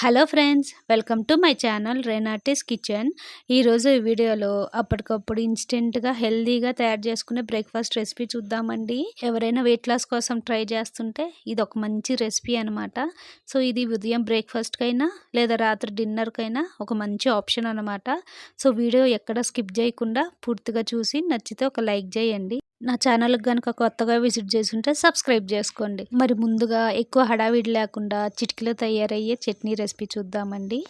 Hello friends welcome to my channel రెనాటిస్ kitchen. ఈరోజు ఈ వీడియోలో అప్పటికప్పుడు ఇన్స్టెంట్గా హెల్దీగా తయారు చేసుకునే బ్రేక్ఫాస్ట్ రెసిపీ చూద్దామండి. ఎవరైనా వెయిట్ లాస్ కోసం ట్రై చేస్తుంటే ఇది ఒక మంచి రెసిపీ అనమాట సో ఇది ఉదయం బ్రేక్ఫాస్ట్కైనా లేదా రాత్రి డిన్నర్కైనా ఒక మంచి ఆప్షన్ అనమాట సో వీడియో ఎక్కడ స్కిప్ చేయకుండా పూర్తిగా చూసి నచ్చితే ఒక లైక్ చేయండి. నా ఛానల్కి కనుక కొత్తగా విజిట్ చేస్తుంటే సబ్స్క్రైబ్ చేసుకోండి. మరి ముందుగా ఎక్కువ హడావిడి లేకుండా చిటికలో తయారయ్యే చట్నీ రెసిపీ చూద్దామండి.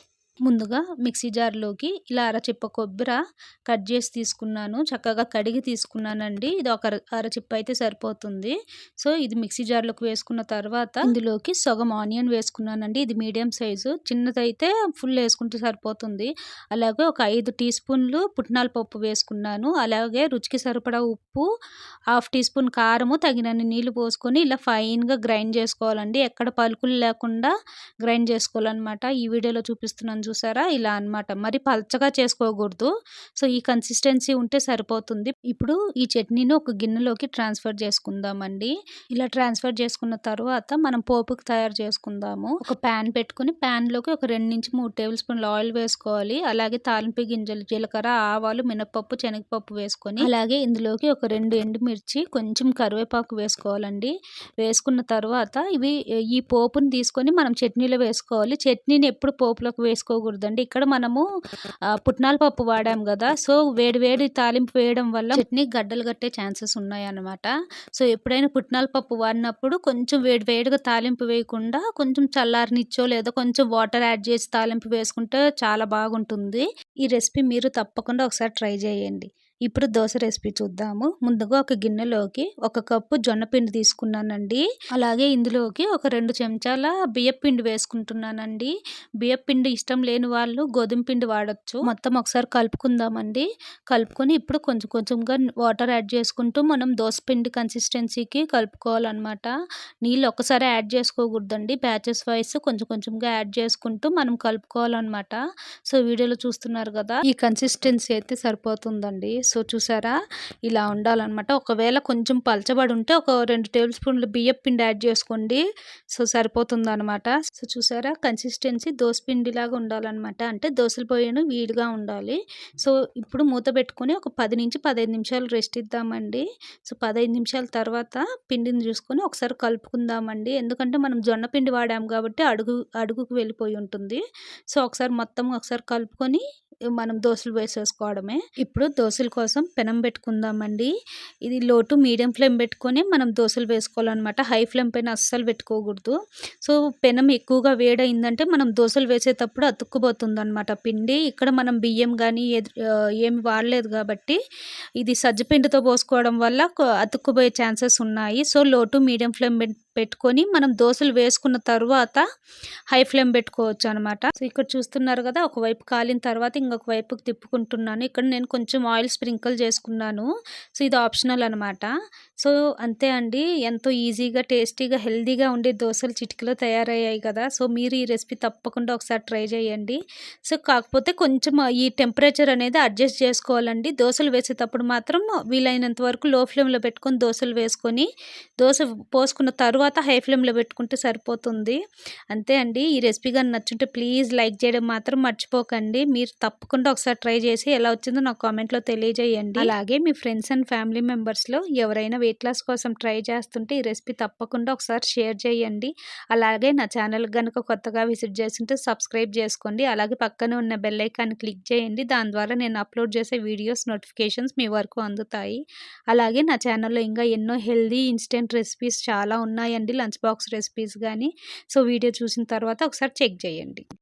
ముందుగా మిక్సీ జార్లోకి ఇలా అరచిప్ప కొబ్బరి కట్ చేసి తీసుకున్నాను. చక్కగా కడిగి తీసుకున్నానండి. ఇది ఒక అరచిప్ప అయితే సరిపోతుంది. సో ఇది మిక్సీ జార్లోకి వేసుకున్న తర్వాత ఇందులోకి సగం ఆనియన్ వేసుకున్నానండి. ఇది మీడియం సైజు. చిన్నదైతే ఫుల్ వేసుకుంటే సరిపోతుంది. అలాగే ఒక ఐదు టీ స్పూన్లు పుట్నాల పప్పు వేసుకున్నాను. అలాగే రుచికి సరిపడా ఉప్పు హాఫ్ టీ స్పూన్ కారము తగినన్ని నీళ్ళు పోసుకొని ఇలా ఫైన్గా గ్రైండ్ చేసుకోవాలండి. ఎక్కడ పలుకులు లేకుండా గ్రైండ్ చేసుకోవాలన్నమాట. ఈ వీడియోలో చూపిస్తున్నాను చూసారా? ఇలా అనమాట మరి పల్చగా చేసుకోకూడదు. సో ఈ కన్సిస్టెన్సీ ఉంటే సరిపోతుంది. ఇప్పుడు ఈ చట్నీని ఒక గిన్నెలోకి ట్రాన్స్ఫర్ చేసుకుందామండి. ఇలా ట్రాన్స్ఫర్ చేసుకున్న తర్వాత మనం పోపుకి తయారు చేసుకుందాము. ఒక ప్యాన్ పెట్టుకుని ప్యాన్లోకి ఒక రెండు నుంచి మూడు టేబుల్ స్పూన్ల ఆయిల్ వేసుకోవాలి. అలాగే తాలింపు గింజలు జీలకర్ర ఆవాలు మినపప్పు శనగపప్పు వేసుకొని అలాగే ఇందులోకి ఒక రెండు ఎండుమిర్చి కొంచెం కరివేపాకు వేసుకోవాలండి. వేసుకున్న తర్వాత ఇవి ఈ పోపుని తీసుకొని మనం చట్నీలో వేసుకోవాలి. చట్నీని ఎప్పుడు పోపులోకి వేసుకో వేసుకోకూడదండి ఇక్కడ మనము పుట్నాల పప్పు వాడాం కదా సో వేడి వేడి తాలింపు వేయడం వల్ల చట్నీ గడ్డలు కట్టే ఛాన్సెస్ ఉన్నాయి అన్నమాట సో ఎప్పుడైనా పుట్నాల పప్పు వాడినప్పుడు కొంచెం వేడి వేడిగా తాలింపు వేయకుండా కొంచెం చల్లారనిచ్చో లేదా కొంచెం వాటర్ యాడ్ చేసి తాలింపు వేసుకుంటే చాలా బాగుంటుంది. ఈ రెసిపీ మీరు తప్పకుండా ఒకసారి ట్రై చేయండి. ఇప్పుడు దోశ రెసిపీ చూద్దాము. ముందుగా ఒక గిన్నెలోకి ఒక కప్పు జొన్న పిండి తీసుకున్నానండి. అలాగే ఇందులోకి ఒక రెండు చెంచాల బియ్యం పిండి వేసుకుంటున్నానండి. బియ్యం పిండి ఇష్టం లేని వాళ్ళు గోధుమ పిండి వాడచ్చు. మొత్తం ఒకసారి కలుపుకుందామండి. కలుపుకొని ఇప్పుడు కొంచెం కొంచెంగా వాటర్ యాడ్ చేసుకుంటూ మనం దోశ పిండి కన్సిస్టెన్సీకి కలుపుకోవాలన్నమాట. నీళ్ళు ఒకసారి యాడ్ చేసుకోకూడదండి. బ్యాచెస్ వైస్ కొంచెం కొంచెంగా యాడ్ చేసుకుంటూ మనం కలుపుకోవాలన్నమాట. సో వీడియోలో చూస్తున్నారు కదా ఈ కన్సిస్టెన్సీ అయితే సరిపోతుందండి. సో చూసారా? ఇలా ఉండాలన్నమాట. ఒకవేళ కొంచెం పలచబడి ఉంటే ఒక రెండు టేబుల్ స్పూన్లు బియ్యం పిండి యాడ్ చేసుకోండి. సో సరిపోతుంది అనమాట సో చూసారా? కన్సిస్టెన్సీ దోశ పిండిలాగా ఉండాలన్నమాట. అంటే దోశలు పోయాను వీడిగా ఉండాలి. సో ఇప్పుడు మూత పెట్టుకొని ఒక పది నుంచి పదహైదు నిమిషాలు రెస్ట్ ఇద్దామండి. సో పదహైదు నిమిషాల తర్వాత పిండిని చూసుకొని ఒకసారి కలుపుకుందామండి. ఎందుకంటే మనం జొన్న పిండి వాడాము కాబట్టి అడుగు అడుగుకు వెళ్ళిపోయి ఉంటుంది. సో ఒకసారి మొత్తం ఒకసారి కలుపుకొని మనం దోశలు వేసేసుకోవడమే. ఇప్పుడు దోశల కోసం పెనం పెట్టుకుందామండి. ఇది లోటు మీడియం ఫ్లేమ్ పెట్టుకొని మనం దోశలు వేసుకోవాలన్నమాట. హై ఫ్లేమ్ పైన అస్సలు పెట్టుకోకూడదు. సో పెనం ఎక్కువగా వేడైందంటే మనం దోశలు వేసేటప్పుడు అతుక్కుపోతుంది అనమాట పిండి ఇక్కడ మనం బియ్యం కానీ ఏమి వాడలేదు కాబట్టి ఇది సజ్జపిండితో పోసుకోవడం వల్ల అతుక్కుపోయే ఛాన్సెస్ ఉన్నాయి. So low to medium flame పెట్టుకొని మనం దోశలు వేసుకున్న తర్వాత హై ఫ్లేమ్ పెట్టుకోవచ్చు అనమాట సో ఇక్కడ చూస్తున్నారు కదా ఒకవైపు కాలిన తర్వాత ఇంకొక వైపుకి తిప్పుకుంటున్నాను. ఇక్కడ నేను కొంచెం ఆయిల్ స్ప్రింకిల్ చేసుకున్నాను. సో ఇది ఆప్షనల్ అనమాట సో అంతే అండి. ఎంతో ఈజీగా టేస్టీగా హెల్దీగా ఉండే దోశలు చిటికలో తయారయ్యాయి కదా. సో మీరు ఈ రెసిపీ తప్పకుండా ఒకసారి ట్రై చేయండి. సో కాకపోతే కొంచెం ఈ టెంపరేచర్ అనేది అడ్జస్ట్ చేసుకోవాలండి. దోశలు వేసేటప్పుడు మాత్రం వీలైనంత వరకు లో ఫ్లేమ్లో పెట్టుకొని దోశలు వేసుకొని దోశ పోసుకున్న తర్వాత తర్వాత హై ఫ్లేమ్లో పెట్టుకుంటే సరిపోతుంది. అంతే అండి. ఈ రెసిపీ కానీ నచ్చుంటే ప్లీజ్ లైక్ చేయడం మాత్రం మర్చిపోకండి. మీరు తప్పకుండా ఒకసారి ట్రై చేసి ఎలా వచ్చిందో నాకు కామెంట్లో తెలియజేయండి. అలాగే మీ ఫ్రెండ్స్ అండ్ ఫ్యామిలీ మెంబర్స్లో ఎవరైనా వెయిట్ లాస్ కోసం ట్రై చేస్తుంటే ఈ రెసిపీ తప్పకుండా ఒకసారి షేర్ చేయండి. అలాగే నా ఛానల్ కనుక కొత్తగా విజిట్ చేస్తుంటే సబ్స్క్రైబ్ చేసుకోండి. అలాగే పక్కన ఉన్న బెల్ ఐకాన్ క్లిక్ చేయండి. దాని ద్వారా నేను అప్లోడ్ చేసే వీడియోస్ నోటిఫికేషన్స్ మీ వరకు అందుతాయి. అలాగే నా ఛానల్లో ఇంకా ఎన్నో హెల్దీ ఇన్స్టెంట్ రెసిపీస్ చాలా ఉన్నాయి. ఉన్నాయండి లంచ్ బాక్స్ రెసిపీస్ కానీ సో వీడియో చూసిన తర్వాత ఒకసారి చెక్ చేయండి.